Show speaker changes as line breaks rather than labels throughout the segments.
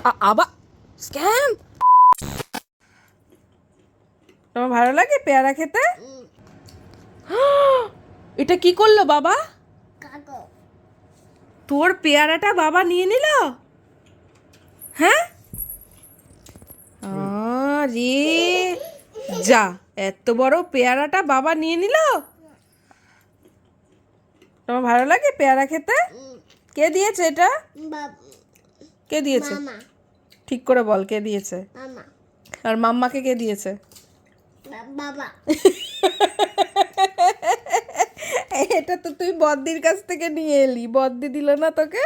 আ- আবার স্ক্যাম? তোমার ভালো লাগে পেয়ারা খেতে? এটা কি করল বাবা? তোর পেয়ারাটা বাবা নিয়ে নিল? হ্যাঁ? আরে যা এত বড় পেয়ারাটা বাবা নিয়ে নিল? তোমার ভালো লাগে পেয়ারা খেতে? কে দিয়েছে এটা?
বাব-
কে দিয়েছে? ঠিক করে বল কে দিয়েছে? আর মাম্মাকে কে দিয়েছে?
বাবা।
এটা তো তুই বদ্দির কাছ থেকে নিয়ে এলি। বদ্দি দিল না তোকে?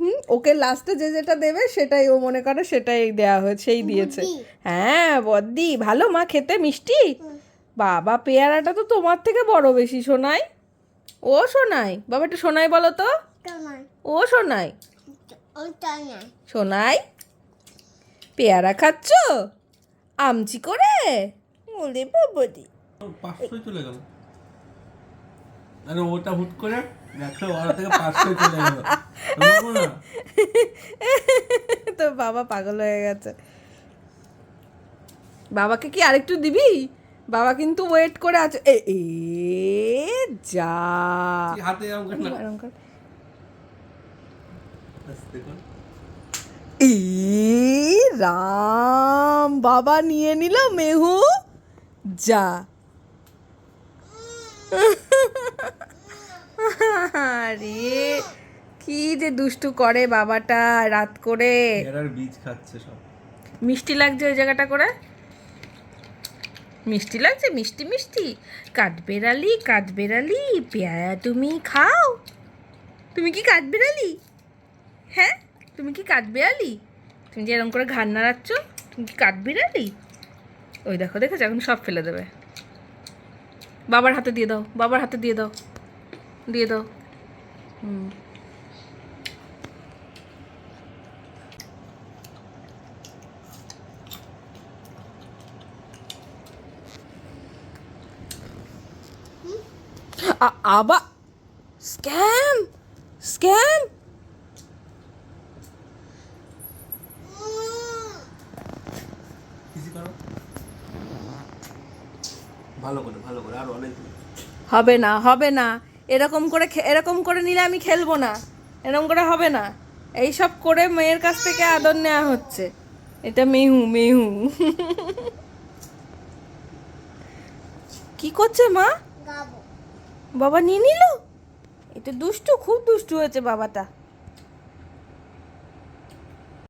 হুম ওকে লাস্টে যে যেটা দেবে সেটাই ও মনে করে সেটাই দেয়া হয়েছে সেই দিয়েছে। হ্যাঁ বদ্দি। ভালো মা খেতে মিষ্টি? বাবা পেয়ারাটা তো তোমার থেকে বড় বেশি সোনাই। ও সোনাই। বাবা একটু সোনাই বলো তো। ও সোনাই। সোনাই পেয়ারা খাচ্ছ? আমচি করে? ওরে বাবাদি।
পাঁচশোই চলে গেল। আরে ওটা হুট করে দেখো ওরা থেকে পাঁচশোই চলে গেল।
তো বাবা পাগল হয়ে গেছে। বাবাকে কি আরেকটু দিবি? বাবা কিন্তু ওয়েট করে আছে। এ এ যা।
হাতে
এ রাম বাবা নিয়ে নিল মেহু। যা। আরে কি যে দুষ্টু করে বাবাটা রাত করে।
বীজ খাচ্ছে সব।
মিষ্টি লাগছে ওই জায়গাটা করে? মিষ্টি লাগছে? মিষ্টি মিষ্টি। কাঠবেড়ালি কাঠবেড়ালি পেয়ারা তুমি খাও। তুমি কি কাঠবেড়ালি তুমি কি কাঠবেড়ালি তুমি যে এরকম করে ঘাড় নাড়াচ্ছ, তুমি কি কাঠবেড়ালি ওই দেখো, দেখেছ? এখন সব ফেলে দেবে। বাবার হাতে দিয়ে দাও, বাবার হাতে দিয়ে দাও দিয়ে দাও। হুম। আবার? স্ক্যাম? স্ক্যাম
কিছু করো ভালো করে ভালো করে আর অনেক
হবে না হবে না। এরকম করে এরকম করে নিলে আমি খেলব না। এরকম করে হবে না। এই সব করে মেয়ের কাছ থেকে আদর নেওয়া হচ্ছে। এটা মেহু মেহু। কি করছে মা? বাবা নিয়ে নিল? এটা দুষ্টু খুব দুষ্টু হয়েছে বাবাটা।